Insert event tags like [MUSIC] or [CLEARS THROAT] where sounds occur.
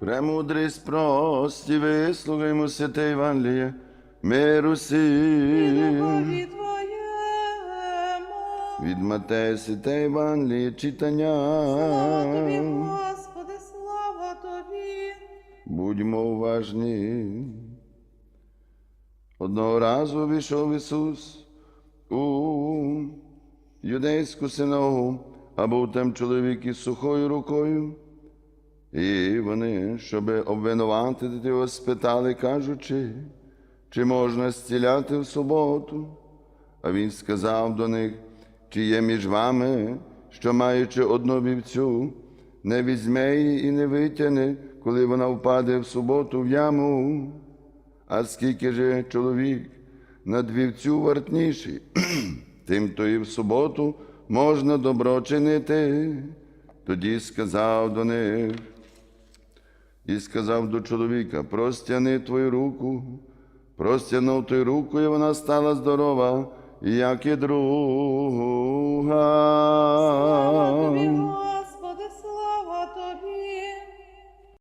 Премудрість прості, вислухаймо святе Євангеліє, миру сім. Від Матея святе Євангеліє читання. Слава Тобі, Господи, слава Тобі. Будьмо уважні. Одного разу війшов Ісус у юдейську синагогу, а був там чоловік із сухою рукою. І вони, щоб обвинуватити його, спитали, кажучи, чи можна зціляти в суботу? А він сказав до них, чи є між вами, що маючи одну вівцю, не візьме її і не витягне, коли вона впаде в суботу в яму. А скільки же чоловік над вівцю вартніший, [CLEARS THROAT] тим то і в суботу можна добро чинити. Тоді сказав до них і сказав до чоловіка: простяни твою руку, простянув твою руку, і вона стала здорова, як і друга.